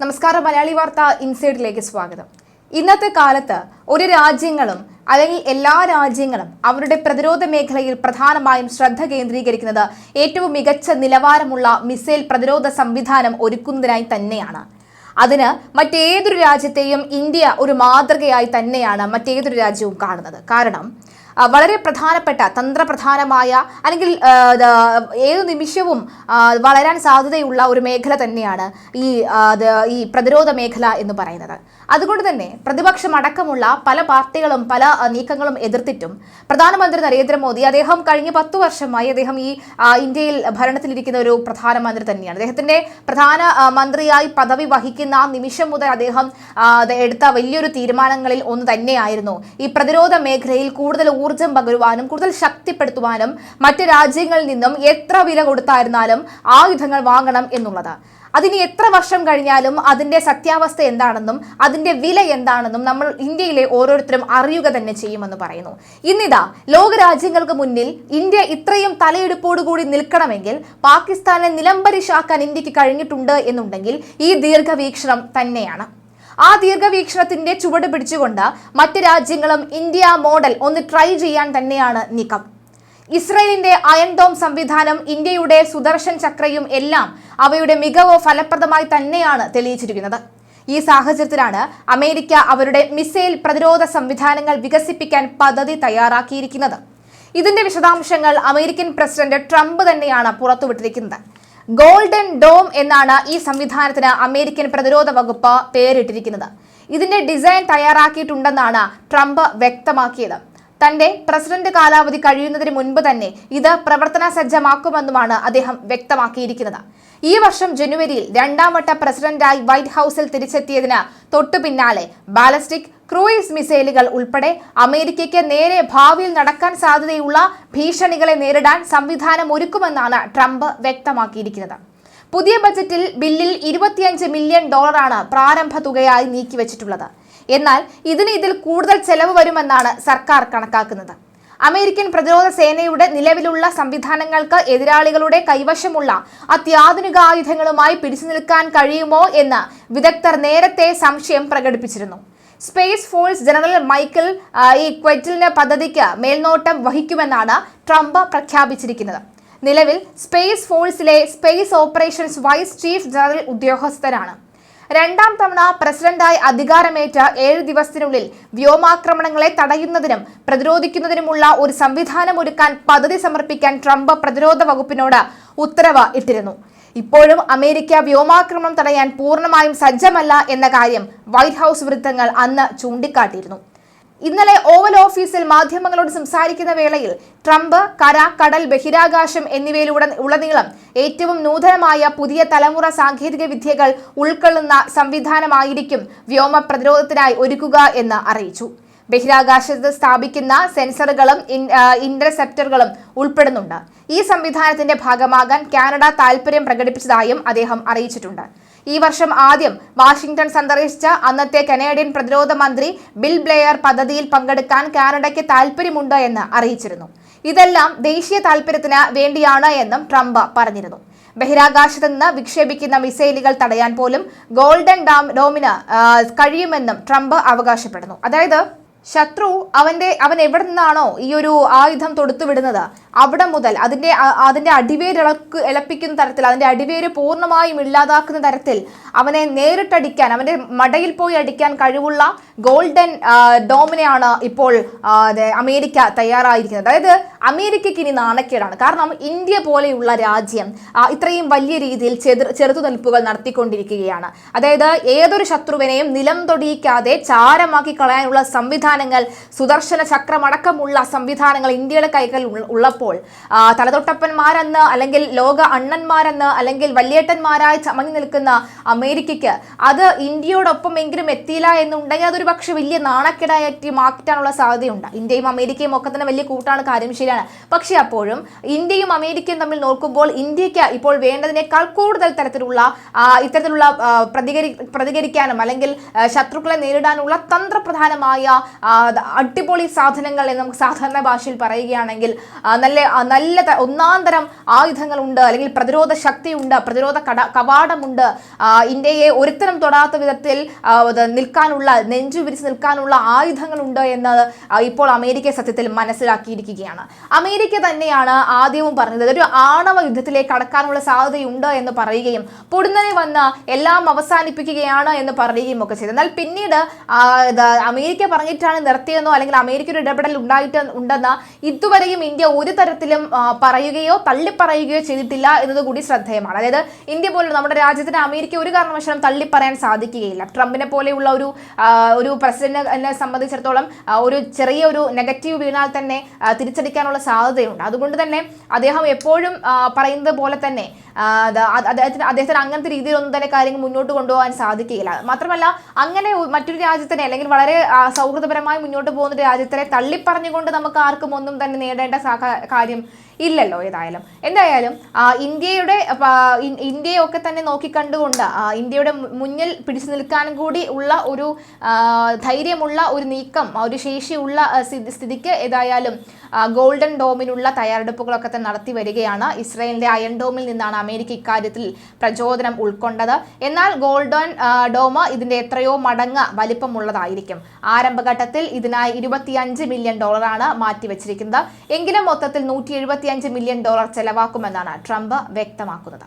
നമസ്കാരം മലയാളി വാർത്ത ഇൻസൈഡിലേക്ക് സ്വാഗതം. ഇന്നത്തെ കാലത്ത് ഒരു രാജ്യങ്ങളും അല്ലെങ്കിൽ എല്ലാ രാജ്യങ്ങളും അവരുടെ പ്രതിരോധ മേഖലയിൽ പ്രധാനമായും ശ്രദ്ധ കേന്ദ്രീകരിക്കുന്നത് ഏറ്റവും മികച്ച നിലവാരമുള്ള മിസൈൽ പ്രതിരോധ സംവിധാനം ഒരുക്കുന്നതിനായി തന്നെയാണ്. അതിന് മറ്റേതൊരു രാജ്യത്തെയും ഇന്ത്യ ഒരു മാതൃകയായി തന്നെയാണ് മറ്റേതൊരു രാജ്യവും കാണുന്നത്. കാരണം വളരെ പ്രധാനപ്പെട്ട തന്ത്രപ്രധാനമായ അല്ലെങ്കിൽ ഏത് നിമിഷവും വളരാൻ സാധ്യതയുള്ള ഒരു മേഖല തന്നെയാണ് ഈ ഈ പ്രതിരോധ മേഖല എന്ന് പറയുന്നത്. അതുകൊണ്ട് തന്നെ പ്രതിപക്ഷം അടക്കമുള്ള പല പാർട്ടികളും പല നീക്കങ്ങളും എതിർത്തിട്ടും പ്രധാനമന്ത്രി നരേന്ദ്രമോദി അദ്ദേഹം കഴിഞ്ഞ പത്തു വർഷമായി അദ്ദേഹം ഈ ഇന്ത്യയിൽ ഭരണത്തിലിരിക്കുന്ന ഒരു പ്രധാനമന്ത്രി തന്നെയാണ്. അദ്ദേഹത്തിന്റെ പ്രധാന മന്ത്രിയായി പദവി വഹിക്കുന്ന ആ നിമിഷം മുതൽ അദ്ദേഹം എടുത്ത വലിയൊരു തീരുമാനങ്ങളിൽ ഒന്ന് തന്നെയായിരുന്നു ഈ പ്രതിരോധ മേഖലയിൽ കൂടുതൽ ഊർജം പകരുവാനും കൂടുതൽ ശക്തിപ്പെടുത്തുവാനും മറ്റ് രാജ്യങ്ങളിൽ നിന്നും എത്ര വില കൊടുത്തായിരുന്നാലും ആയുധങ്ങൾ വാങ്ങണം എന്നുള്ളത്. അതിന് എത്ര വർഷം കഴിഞ്ഞാലും അതിന്റെ സത്യാവസ്ഥ എന്താണെന്നും അതിന്റെ വില എന്താണെന്നും നമ്മൾ ഇന്ത്യയിലെ ഓരോരുത്തരും അറിയുക തന്നെ ചെയ്യുമെന്ന് പറയുന്നു. ഇന്നിതാ ലോകരാജ്യങ്ങൾക്ക് മുന്നിൽ ഇന്ത്യ ഇത്രയും തലയെടുപ്പോടുകൂടി നിൽക്കണമെങ്കിൽ പാകിസ്ഥാനെ നിലംപരിശാക്കാൻ ഇന്ത്യയ്ക്ക് കഴിഞ്ഞിട്ടുണ്ട് എന്നുണ്ടെങ്കിൽ ഈ ദീർഘവീക്ഷണം തന്നെയാണ്. ആ ദീർഘവീക്ഷണത്തിന്റെ ചുവട് പിടിച്ചുകൊണ്ട് മറ്റ് രാജ്യങ്ങളും ഇന്ത്യ മോഡൽ ഒന്ന് ട്രൈ ചെയ്യാൻ തന്നെയാണ് നീക്കം. ഇസ്രയേലിന്റെ അയൺഡോം സംവിധാനം ഇന്ത്യയുടെ സുദർശൻ ചക്രയും എല്ലാം അവയുടെ മികവ് ഫലപ്രദമായി തന്നെയാണ് തെളിയിച്ചിരിക്കുന്നത്. ഈ സാഹചര്യത്തിലാണ് അമേരിക്ക അവരുടെ മിസൈൽ പ്രതിരോധ സംവിധാനങ്ങൾ വികസിപ്പിക്കാൻ പദ്ധതി തയ്യാറാക്കിയിരിക്കുന്നത്. ഇതിന്റെ വിശദാംശങ്ങൾ അമേരിക്കൻ പ്രസിഡന്റ് ട്രംപ് തന്നെയാണ് പുറത്തുവിട്ടിരിക്കുന്നത്. ഗോൾഡൻ ഡോം എന്നാണ് ഈ സംവിധാനത്തിന് അമേരിക്കൻ പ്രതിരോധ വകുപ്പ് പേരിട്ടിരിക്കുന്നത്. ഇതിന്റെ ഡിസൈൻ തയ്യാറാക്കിയിട്ടുണ്ടെന്നാണ് ട്രംപ് വ്യക്തമാക്കിയത്. തന്റെ പ്രസിഡന്റ് കാലാവധി കഴിയുന്നതിന് മുൻപ് തന്നെ ഇത് പ്രവർത്തന സജ്ജമാക്കുമെന്നുമാണ് അദ്ദേഹം വ്യക്തമാക്കിയിരിക്കുന്നത്. ഈ വർഷം ജനുവരിയിൽ രണ്ടാം വട്ട പ്രസിഡന്റായി വൈറ്റ് ഹൌസിൽ തിരിച്ചെത്തിയതിന് തൊട്ടു പിന്നാലെ ബാലസ്റ്റിക് ക്രൂയിസ് മിസൈലുകൾ ഉൾപ്പെടെ അമേരിക്കയ്ക്ക് നേരെ ഭാവിയിൽ നടക്കാൻ സാധ്യതയുള്ള ഭീഷണികളെ നേരിടാൻ സംവിധാനം ഒരുക്കുമെന്നാണ് ട്രംപ് വ്യക്തമാക്കിയിരിക്കുന്നത്. പുതിയ ബജറ്റിൽ ബില്ലിൽ ഇരുപത്തിയഞ്ച് മില്യൺ ഡോളറാണ് പ്രാരംഭ തുകയായി നീക്കിവച്ചിട്ടുള്ളത്. എന്നാൽ ഇതിന് ഇതിൽ കൂടുതൽ ചെലവ് വരുമെന്നാണ് സർക്കാർ കണക്കാക്കുന്നത്. അമേരിക്കൻ പ്രതിരോധ സേനയുടെ നിലവിലുള്ള സംവിധാനങ്ങൾക്ക് എതിരാളികളുടെ കൈവശമുള്ള അത്യാധുനിക ആയുധങ്ങളുമായി പിടിച്ചു നിൽക്കാൻ കഴിയുമോ എന്ന് വിദഗ്ധർ നേരത്തെ സംശയം പ്രകടിപ്പിച്ചിരുന്നു. സ്പേസ് ഫോഴ്സ് ജനറൽ മൈക്കിൾ ഈ ക്വറ്റിലിന് പദ്ധതിക്ക് മേൽനോട്ടം വഹിക്കുമെന്നാണ് ട്രംപ് പ്രഖ്യാപിച്ചിരിക്കുന്നത്. നിലവിൽ space ഫോഴ്സിലെ space operations vice chief general ഉദ്യോഗസ്ഥരാണ് രണ്ടാം തവണ പ്രസിഡന്റായി അധികാരമേറ്റ ഏഴ് ദിവസത്തിനുള്ളിൽ വ്യോമാക്രമണങ്ങളെ തടയുന്നതിനും പ്രതിരോധിക്കുന്നതിനുമുള്ള ഒരു സംവിധാനം ഒരുക്കാൻ പദ്ധതി സമർപ്പിക്കാൻ ട്രംപ് പ്രതിരോധ വകുപ്പിനോട് ഉത്തരവ് ഇട്ടിരുന്നു. ഇപ്പോഴും അമേരിക്ക വ്യോമാക്രമണം തടയാൻ പൂർണമായും സജ്ജമല്ല എന്ന കാര്യം വൈറ്റ് ഹൌസ് വൃത്തങ്ങൾ അന്ന് ചൂണ്ടിക്കാട്ടിയിരുന്നു. ഇന്നലെ ഓവൽ ഓഫീസിൽ മാധ്യമങ്ങളോട് സംസാരിക്കുന്ന വേളയിൽ ട്രംപ് കര കടൽ ബഹിരാകാശം എന്നിവയിലൂടെ ഉടനീളം ഏറ്റവും നൂതനമായ പുതിയ തലമുറ സാങ്കേതിക വിദ്യകൾ ഉൾക്കൊള്ളുന്ന സംവിധാനമായിരിക്കും വ്യോമ പ്രതിരോധത്തിനായി ഒരുക്കുക എന്ന് അറിയിച്ചു. ബഹിരാകാശത്ത് സ്ഥാപിക്കുന്ന സെൻസറുകളും ഇന്റർസെപ്റ്ററുകളും ഉൾപ്പെടുന്നുണ്ട്. ഈ സംവിധാനത്തിന്റെ ഭാഗമാകാൻ കാനഡ താൽപര്യം പ്രകടിപ്പിച്ചതായും അദ്ദേഹം അറിയിച്ചിട്ടുണ്ട്. ഈ വർഷം ആദ്യം വാഷിംഗ്ടൺ സന്ദർശിച്ച അന്നത്തെ കനേഡിയൻ പ്രതിരോധ മന്ത്രി ബിൽ ബ്ലെയർ പദ്ധതിയിൽ പങ്കെടുക്കാൻ കാനഡയ്ക്ക് താൽപര്യമുണ്ട് എന്ന് അറിയിച്ചിരുന്നു. ഇതെല്ലാം ദേശീയ താൽപര്യത്തിന് വേണ്ടിയാണ് എന്നും ട്രംപ് പറഞ്ഞിരുന്നു. ബഹിരാകാശത്ത് നിന്ന് വിക്ഷേപിക്കുന്ന മിസൈലുകൾ തടയാൻ പോലും ഗോൾഡൻ ഡാം ഡോമിന് കഴിയുമെന്നും ട്രംപ് അവകാശപ്പെടുന്നു. അതായത് ശത്രു അവന്റെ അവൻ എവിടെ നിന്നാണോ ഈ ഒരു ആയുധം തൊടുത്തുവിടുന്നത് അവിടെ മുതൽ അതിന്റെ അതിന്റെ അടിവേര് ഇളക്ക് ഇളപ്പിക്കുന്ന തരത്തിൽ അതിന്റെ അടിവേര് പൂർണമായും ഇല്ലാതാക്കുന്ന തരത്തിൽ അവനെ നേരിട്ടടിക്കാൻ അവന്റെ മടയിൽ പോയി അടിക്കാൻ കഴിവുള്ള ഗോൾഡൻ ഡോമിനെയാണ് ഇപ്പോൾ അമേരിക്ക തയ്യാറായിരിക്കുന്നത്. അതായത് അമേരിക്കയ്ക്ക് ഇനി നാണക്കേടാണ്. കാരണം ഇന്ത്യ പോലെയുള്ള രാജ്യം ഇത്രയും വലിയ രീതിയിൽ ചെറു ചെറുത്തുനിൽപ്പുകൾ നടത്തിക്കൊണ്ടിരിക്കുകയാണ്. അതായത് ഏതൊരു ശത്രുവിനെയും നിലം തൊടിയിക്കാതെ ചാരമാക്കി കളയാനുള്ള സംവിധാനങ്ങൾ സുദർശന ചക്രമടക്കമുള്ള സംവിധാനങ്ങൾ ഇന്ത്യയുടെ കൈകൾ ഉള്ളപ്പോൾ തലതൊട്ടപ്പന്മാരെന്ന് അല്ലെങ്കിൽ ലോക അണ്ണന്മാരെന്ന് അല്ലെങ്കിൽ വല്യേട്ടന്മാരായി ചമങ്ങി നിൽക്കുന്ന അമേരിക്കയ്ക്ക് അത് ഇന്ത്യയോടൊപ്പം എങ്കിലും എത്തിയില്ല എന്നുണ്ടെങ്കിൽ അതൊരു പക്ഷെ വലിയ നാണക്കേടായിട്ട് മാറ്റാനുള്ള സാധ്യതയുണ്ട്. ഇന്ത്യയും അമേരിക്കയും ഒക്കെ തന്നെ വലിയ കൂട്ടാണ് കാര്യം ശരിയാണ്. പക്ഷേ അപ്പോഴും ഇന്ത്യയും അമേരിക്കയും തമ്മിൽ നോക്കുമ്പോൾ ഇന്ത്യയ്ക്ക് ഇപ്പോൾ വേണ്ടതിനേക്കാൾ കൂടുതൽ തരത്തിലുള്ള ഇത്തരത്തിലുള്ള പ്രതികരി പ്രതികരിക്കാനും അല്ലെങ്കിൽ ശത്രുക്കളെ നേരിടാനുള്ള തന്ത്രപ്രധാനമായ അടിപൊളി സാധനങ്ങൾ എന്ന് നമുക്ക് സാധാരണ ഭാഷയിൽ പറയുകയാണെങ്കിൽ നല്ല നല്ല ഒന്നാം തരം ആയുധങ്ങളുണ്ട് അല്ലെങ്കിൽ പ്രതിരോധ ശക്തിയുണ്ട് പ്രതിരോധ കട കവാടമുണ്ട്. ഇന്ത്യയെ ഒരുത്തരം തൊടാത്ത വിധത്തിൽ നിൽക്കാനുള്ള നെഞ്ചു വിരിച്ച് നിൽക്കാനുള്ള ആയുധങ്ങളുണ്ട് എന്ന് ഇപ്പോൾ അമേരിക്ക സത്യത്തിൽ മനസ്സിലാക്കിയിരിക്കുകയാണ്. അമേരിക്ക തന്നെയാണ് ആദ്യവും പറഞ്ഞത് ഒരു ആണവ യുദ്ധത്തിലേക്ക് കടക്കാനുള്ള സാധ്യതയുണ്ട് എന്ന് പറയുകയും പൊടുന്നനെ വന്ന് എല്ലാം അവസാനിപ്പിക്കുകയാണ് എന്ന് പറയുകയും ഒക്കെ ചെയ്തു. എന്നാൽ പിന്നീട് അമേരിക്ക പറഞ്ഞിട്ടാണ് നിർത്തിയെന്നോ അല്ലെങ്കിൽ അമേരിക്ക ഒരു ഇടപെടൽ ഉണ്ടായിട്ട് ഉണ്ടെന്ന് ഇതുവരെയും ഇന്ത്യ ഒരു തരത്തിലും പറയുകയോ തള്ളിപ്പറയുകയോ ചെയ്തിട്ടില്ല എന്നത് കൂടി ശ്രദ്ധേയമാണ്. അതായത് ഇന്ത്യ പോലെ നമ്മുടെ രാജ്യത്തിന് അമേരിക്ക ഒരു കാരണവശാലും തള്ളിപ്പറയാൻ സാധിക്കുകയില്ല. ട്രംപിനെ പോലെയുള്ള ഒരു ഒരു പ്രസിഡന്റിനെ സംബന്ധിച്ചിടത്തോളം ഒരു ചെറിയ ഒരു നെഗറ്റീവ് വീണാൽ തന്നെ തിരിച്ചടിക്കാനുള്ള സാധ്യതയുണ്ട്. അതുകൊണ്ട് തന്നെ അദ്ദേഹം എപ്പോഴും പറയുന്നത് പോലെ തന്നെ അദ്ദേഹത്തിന് അദ്ദേഹത്തിന് അങ്ങനത്തെ രീതിയിലൊന്നും തന്നെ കാര്യങ്ങൾ മുന്നോട്ട് കൊണ്ടുപോകാൻ സാധിക്കുകയില്ല. മാത്രമല്ല അങ്ങനെ മറ്റൊരു രാജ്യത്തിനെ അല്ലെങ്കിൽ വളരെ ആ, സൗഹൃദപരമായി മുന്നോട്ട് പോകുന്ന രാജ്യത്തെ തള്ളിപ്പറഞ്ഞുകൊണ്ട് നമുക്ക് ആർക്കും ഒന്നും തന്നെ നേടേണ്ട കാര്യം ഇല്ലല്ലോ ഏതായാലും. എന്തായാലും ഇന്ത്യയുടെ ഇന്ത്യയൊക്കെ തന്നെ നോക്കിക്കണ്ടുകൊണ്ട് ഇന്ത്യയുടെ മുന്നിൽ പിടിച്ചു നിൽക്കാനും കൂടി ഉള്ള ഒരു ധൈര്യമുള്ള ഒരു നീക്കം ഒരു ശേഷിയുള്ള സ്ഥിതിക്ക് ഏതായാലും ഗോൾഡൻ ഡോമിനുള്ള തയ്യാറെടുപ്പുകളൊക്കെ തന്നെ നടത്തി വരികയാണ്. ഇസ്രയേലിന്റെ അയൺ ഡോമിൽ നിന്നാണ് അമേരിക്ക ഇക്കാര്യത്തിൽ പ്രചോദനം ഉൾക്കൊണ്ടത്. എന്നാൽ ഗോൾഡൻ ഡോമ ഇതിന്റെ എത്രയോ മടങ്ങ് വലിപ്പമുള്ളതായിരിക്കും. ആരംഭഘട്ടത്തിൽ ഇതിനായി ഇരുപത്തിയഞ്ച് മില്യൺ ഡോളറാണ് മാറ്റിവെച്ചിരിക്കുന്നത്. എങ്കിലും മൊത്തത്തിൽ നൂറ്റി എഴുപത്തിയഞ്ച് മില്യൺ ഡോളർ ചെലവാക്കുമെന്നാണ് ട്രംപ് വ്യക്തമാക്കുന്നത്.